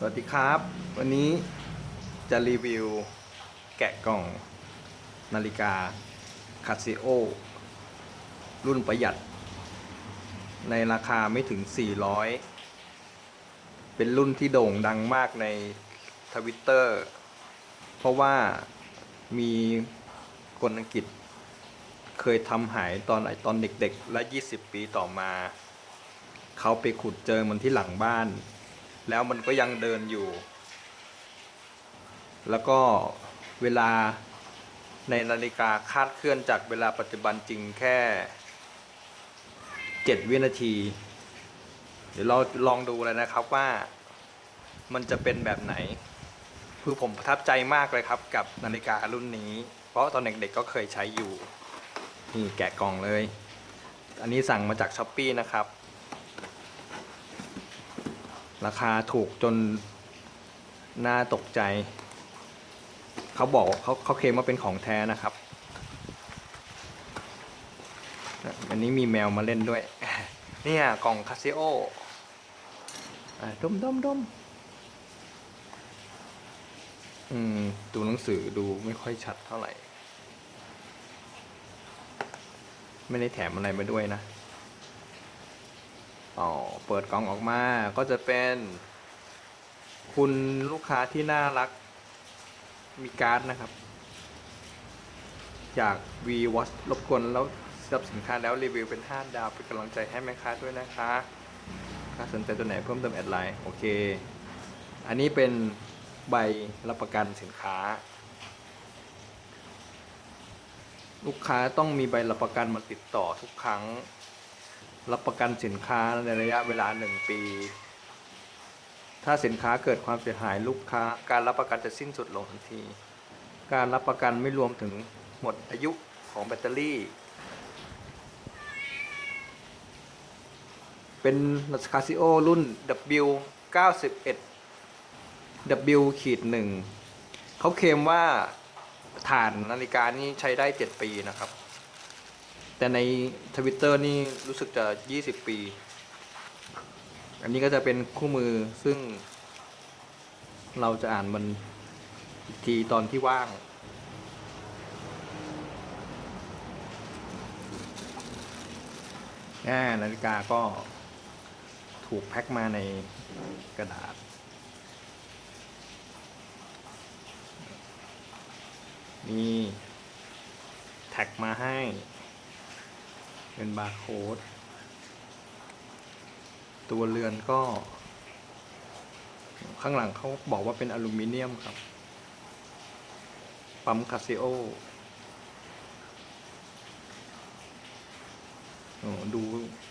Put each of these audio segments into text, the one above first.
สวัสดีครับ วันนี้จะรีวิวแกะกล่องนาฬิกาคาซิโอรุ่นประหยัด ในราคาไม่ถึง 400 เป็นรุ่นที่โด่งดังมากในทวิตเตอร์เพราะว่ามีคนอังกฤษเคยทำหายตอนไอตอนเด็กๆ และ 20 ปีต่อมา เขาไปขุดเจอมันที่หลังบ้าน แล้วมันก็ยังเดินอยู่ แล้วก็เวลาในนาฬิกาคาดเคลื่อนจากเวลาปัจจุบันจริงแค่ 7 วินาที เดี๋ยวเราลองดูเลยนะครับว่ามันจะเป็นแบบไหน คือผมประทับใจมากเลยครับกับนาฬิการุ่นนี้ เพราะตอนเด็กๆก็เคยใช้อยู่ นี่แกะกล่องเลย อันนี้สั่งมาจากช้อปปีนะครับ ราคาถูกจนน่าตกใจ เขาบอกเขาเขาเคลมว่าเป็นของแท้นะครับ อันนี้มีแมวมาเล่นด้วย เนี่ยกล่องคาซิโอดมดมดมอืมดูหนังสือดูไม่ค่อยชัดเท่าไหร่ ไม่ได้แถมอะไรมาด้วยนะ อ๋อเปิดกล่องออกมาก็จะเป็น คุณลูกค้าที่น่ารัก มีการ์ดนะครับ จาก V Watch รบกวนแล้วรับสินค้าแล้วรีวิวเป็น 5 ดาวเป็นกำลังใจให้แม่ค้าด้วยนะคะถ้าสนใจตัวไหนเพิ่มเติมแอดไลน์โอเค อันนี้เป็นใบรับประกันสินค้า ลูกค้าต้องมีใบรับประกันมาติดต่อทุกครั้ง รับประกันสินค้าในระยะเวลา 1 ปี ถ้าสินค้าเกิดความเสียหายลูกค้า การรับประกันจะสิ้นสุดลงทันที การรับประกันไม่รวมถึงหมดอายุของแบตเตอรี่ เป็นคาซิโอรุ่น W 91 W ขีดหนึ่งเขาเคลมว่าฐานนาฬิกานี้ใช้ได้ 7 ปีนะครับ แต่ในทวิตเตอร์นี่รู้สึกจะ 20 ปี อันนี้ก็จะเป็นคู่มือซึ่ง เราจะอ่านมันอีกทีตอนที่ว่างอ่นาฬิกาก็ถูกแพ็คมาในกระดาษมีแท็กมาให้ เป็นบาร์โค้ด ตัวเรือนก็ ข้างหลังเขาบอกว่าเป็นอลูมิเนียมครับ ปั๊มคาซิโอโอ้ดู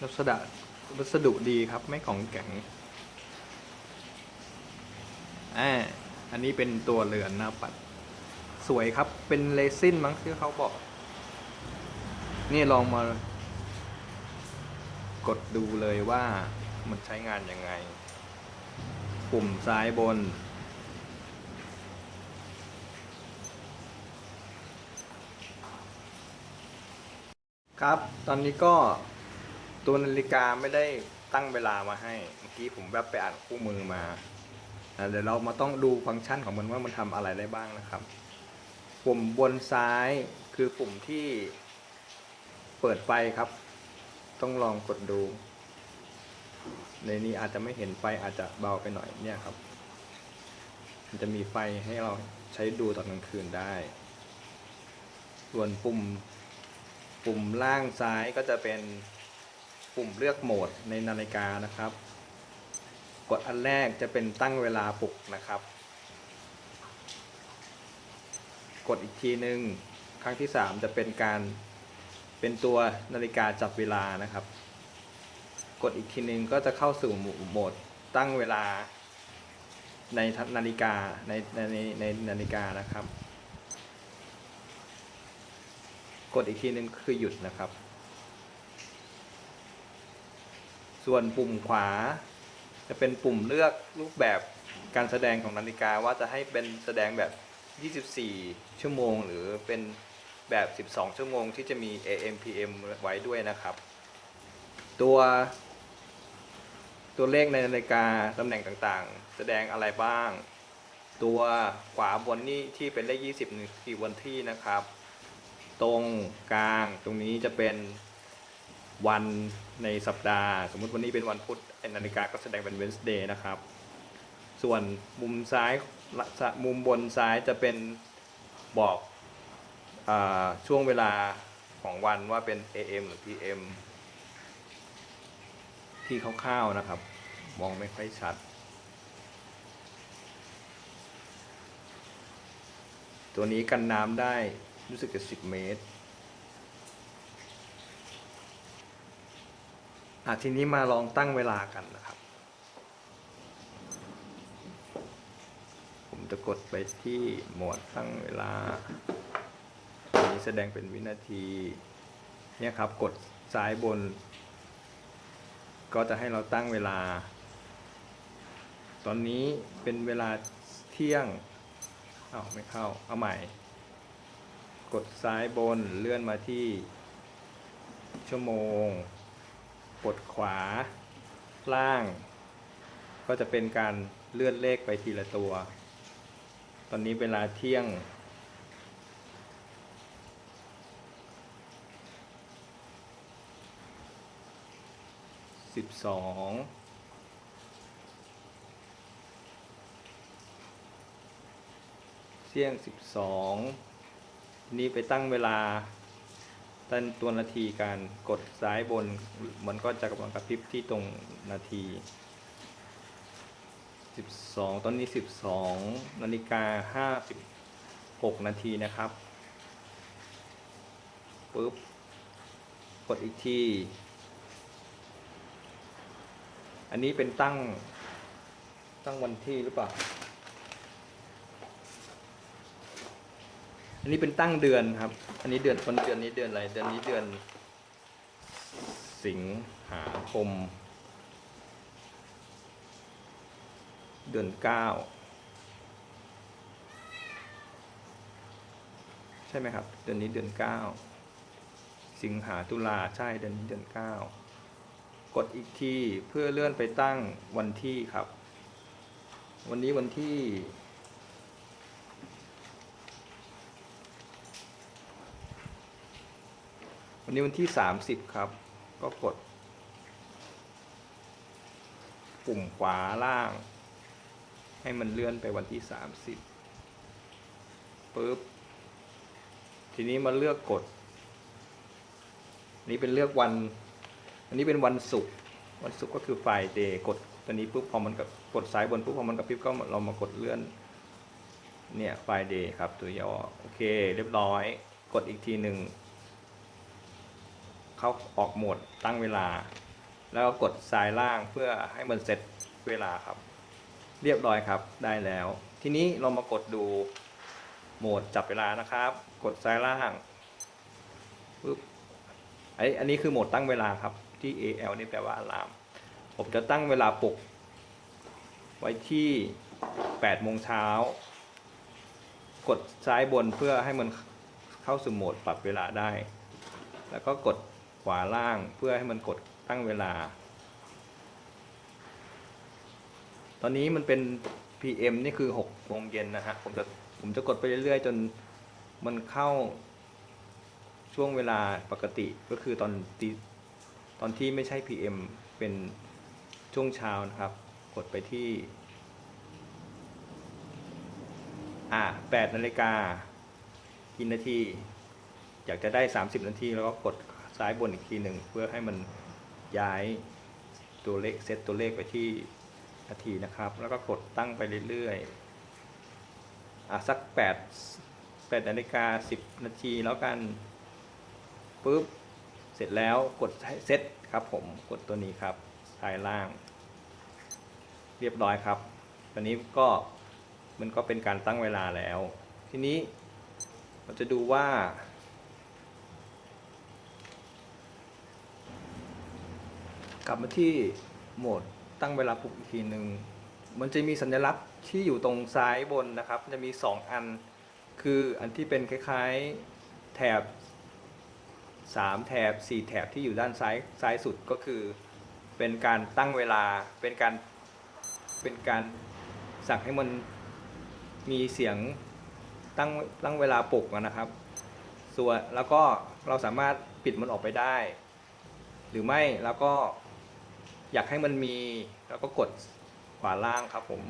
วัสดุวัสดุดีครับ ไม่ของแข็งอ่าอันนี้เป็นตัวเรือนหน้าปัด สวยครับ เป็นเลซินมั้งที่เขาบอก นี่ลองมา ดดูเลยว่ามันใช้งานยังไง ปุ่มซ้ายบน ครับ ตอนนี้ก็ตัวนาฬิกาไม่ได้ตั้งเวลามาให้ เมื่อกี้ผมแวบไปอ่านคู่มือมา เดี๋ยวเรามาต้องดูฟังก์ชันของมันว่ามันทำอะไรได้บ้างนะครับ ปุ่มบนซ้ายคือปุ่มที่เปิดไฟครับ ต้องลองกดดู ในนี้อาจจะไม่เห็นไฟอาจจะเบาไปหน่อยเนี่ยครับ มันจะมีไฟให้เราใช้ดูตอนกลางคืนได้ ส่วนปุ่ม ปุ่มล่างซ้ายก็จะเป็นปุ่มเลือกโหมดในนาฬิกานะครับ กดอันแรกจะเป็นตั้งเวลาปลุกนะครับ กดอีกทีหนึ่งครั้งที่ 3 จะเป็นการ เป็นตัวนาฬิกาจับเวลานะครับ กดอีกทีหนึ่งก็จะเข้าสู่โหมดตั้งเวลาในนาฬิกาในในในในนาฬิกานะครับ กดอีกทีนึงคือหยุดนะครับ ส่วนปุ่มขวา จะเป็นปุ่มเลือกรูปแบบการแสดงของนาฬิกาว่าจะให้เป็นแสดงแบบ 24 ชั่วโมงหรือเป็น แบบ 12 ชั่วโมงที่จะมี AM PM ไว้ด้วยนะครับ ตัว ตัวเลขในนาฬิกาตำแหน่งต่างๆ แสดงอะไรบ้าง ตัวขวาบนนี่ที่เป็นเลข 20นี่วันที่นะครับ ตรงกลางตรงนี้จะเป็นวันในสัปดาห์ สมมุติวันนี้เป็นวันพุธนาฬิกาก็แสดงเป็น Wednesday นะครับ ส่วนมุมซ้ายมุมบนซ้ายจะเป็นบอก ช่วงเวลาของวันว่าเป็น AM หรือ PM ที่คร่าวๆนะครับ มองไม่ค่อยชัด ตัวนี้กันน้ำได้รู้สึกจะ10 เมตรอะทีนี้มาลองตั้งเวลากันนะครับ ผมจะกดไปที่โหมดตั้งเวลา แสดงเป็นวินาที เนี่ยครับ กดซ้ายบน ก็จะให้เราตั้งเวลา ตอนนี้เป็นเวลาเที่ยงอ้าวไม่เข้า เอาใหม่ กดซ้ายบนเลื่อนมาที่ ชั่วโมง กดขวา ล่าง ก็จะเป็นการเลื่อนเลขไปทีละตัว ตอนนี้เวลาเที่ยง สิบสองเที่ยงสิบสองนี่ไปตั้งเวลาตั้งตัวนาทีการกดซ้ายบนมันก็จะกำลังกระพริบที่ตรงนาที12ตอนนี้12นาฬิกา56นาทีนะครับปุ๊บกดอีกที อันนี้เป็นตั้งตั้งวันที่หรือเปล่า อันนี้เป็นตั้งเดือนครับ อันนี้เดือนวันเดือนนี้เดือนอะไร เดือนนี้เดือน สิงหาคม เดือนเก้าใช่ไหมครับ เดือนนี้เดือนเก้า สิงหาตุลาใช่ เดือนนี้เดือนเก้า กดอีกทีเพื่อเลื่อนไปตั้งวันที่ครับ วันนี้วันที่ วันนี้วันที่ 30 ครับ ก็กด ปุ่มขวาล่าง ให้มันเลื่อนไปวันที่ 30ปุ๊บทีนี้มาเลือกกด นี่เป็นเลือกวัน อันนี้เป็นวันศุกร์วันศุกร์ก็คือ Friday กดตัวนี้ปุ๊บพอมันกับกดซ้ายบนปุ๊บพอมันกับพริบก็เรามากดเลื่อนเนี่ย Friday ครับตัวย่อโอเค เรียบร้อย กดอีกทีหนึ่งเข้าออกโหมดตั้งเวลา แล้วก็กดซ้ายล่างเพื่อให้มันเซตเวลาครับ เรียบร้อยครับได้แล้ว ทีนี้เรามากดดูโหมดจับเวลานะครับ กดซ้ายล่างปึ๊บไออันนี้คือโหมดตั้งเวลาครับ ที่ AL นี่แปลว่าอะลาม ผมจะตั้งเวลาปลุก ไว้ที่8โมงเช้ากดซ้ายบนเพื่อให้มันเข้าสู่โหมดปรับเวลาได้ แล้วก็กดขวาล่างเพื่อให้มันกดตั้งเวลา ตอนนี้มันเป็น PM นี่คือ6โมงเย็นนะฮะ ผมจะผมจะกดไปเรื่อยๆ จนมันเข้าช่วงเวลาปกติก็คือตอนตี ตอนที่ไม่ใช่ PM เป็นช่วงเช้านะครับ กดไปที่ อ่า8นาฬิกากี่นาที อยากจะได้ 30 นาที แล้วก็กดซ้ายบนอีกทีหนึ่งเพื่อให้มันย้ายตัวเลขเซตตัวเลขไปที่นาทีนะครับ แล้วก็กดตั้งไปเรื่อยๆ อะสัก 8 8นาฬิกา10 นาทีแล้วกันปุ๊บ สร็จแล้วกดเซตครับผมกดตัวนี้ครับซ้ายล่าง เรียบร้อยครับ ตอนนี้ก็มันก็เป็นการตั้งเวลาแล้ว ทีนี้เราจะดูว่า กลับมาที่โหมดตั้งเวลาปลุกอีกทีหนึ่งมันจะมีสัญลักษณ์ที่อยู่ตรงซ้ายบนนะครับ จะมี 2 อัน คืออันที่เป็นคล้ายๆแถบ 3 แถบ 4 แถบที่อยู่ด้านซ้ายซ้ายสุดก็คือ เป็นการตั้งเวลาเป็นการเป็นการสั่งให้มันมีเสียงตั้งตั้งเวลาปลุกนะครับ ส่วนแล้วก็เราสามารถปิดมันออกไปได้ หรือไม่แล้วก็อยากให้มันมีแล้วก็กดขวาล่างครับผม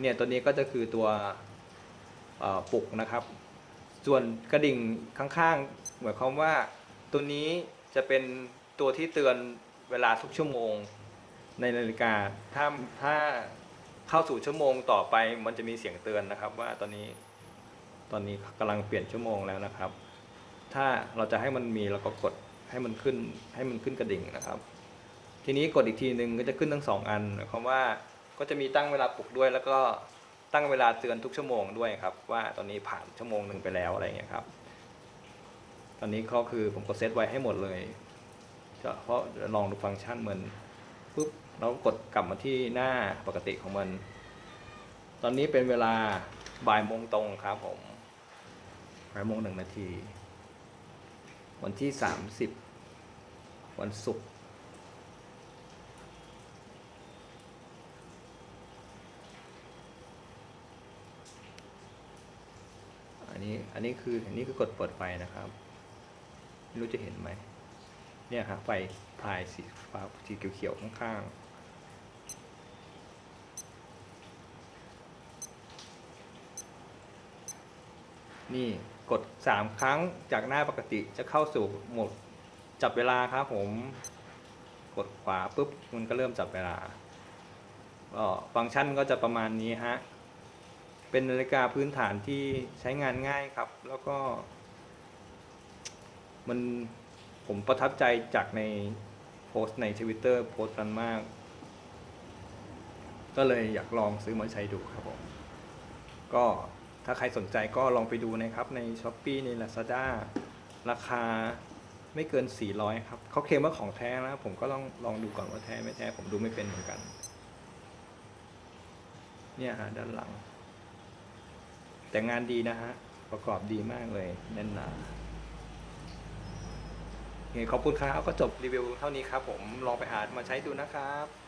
เนี่ยตัวนี้ก็จะคือตัวปลุกนะครับ ส่วนกระดิ่งข้างๆหมายความว่า ตัวนี้จะเป็นตัวที่เตือนเวลาทุกชั่วโมงในนาฬิกา ถ้าถ้าเข้าสู่ชั่วโมงต่อไปมันจะมีเสียงเตือนนะครับ ว่าตอนนี้ตอนนี้กำลังเปลี่ยนชั่วโมงแล้วนะครับ ถ้าเราจะให้มันมีเราก็กดให้มันขึ้นให้มันขึ้นกระดิ่งนะครับ ทีนี้กดอีกทีหนึ่งก็จะขึ้นทั้งสองอันหมายความว่าก็จะมีตั้งเวลาปลุกด้วย แล้วก็ตั้งเวลาเตือนทุกชั่วโมงด้วยครับ ว่าตอนนี้ผ่านชั่วโมงหนึ่งไปแล้วอะไรอย่างเงี้ยครับ ตอนนี้ก็คือผมก็เซตไว้ให้หมดเลยก็เพราะลองดูฟังก์ชันมันปุ๊บเรากดกลับมาที่หน้าปกติของมัน ตอนนี้เป็นเวลาบ่ายโมงตรงครับผมบ่ายโมงหนึ่งนาที วันที่สามสิบวันศุกร์อันนี้อันนี้คืออันนี้คือกดเปิดไฟนะครับ ไม่รู้จะเห็นไหมเนี่ยครับไฟพายสีฟ้าสีเขียวๆข้างๆ นี่กดสามครั้งจากหน้าปกติจะเข้าสู่โหมดจับเวลาครับผม กดขวาปุ๊บมันก็เริ่มจับเวลาก็ฟังก์ชันก็จะประมาณนี้ฮะ เป็นนาฬิกาพื้นฐานที่ใช้งานง่ายครับ แล้วก็ มันผมประทับใจจากในโพสต์ในทวิตเตอร์โพสต์นั้นมาก ก็เลยอยากลองซื้อมาใช้ดูครับผมก็ถ้าใครสนใจก็ลองไปดูนะครับใน s h อ p e e ใน Lazada ราคาไม่เกิน 400 ครับ เขาเคลมว่าของแท้นะผมก็ลองลองดูก่อนว่าแท้ไม่แท้ ผมดูไม่เป็นเหมือนกัน เนี่ยฮะด้านหลัง แต่งานดีนะฮะ ประกอบดีมากเลยแน่นหนา ขอบคุณครับก็จบรีวิวเท่านี้ครับผมลองไปหามาใช้ดูนะครับ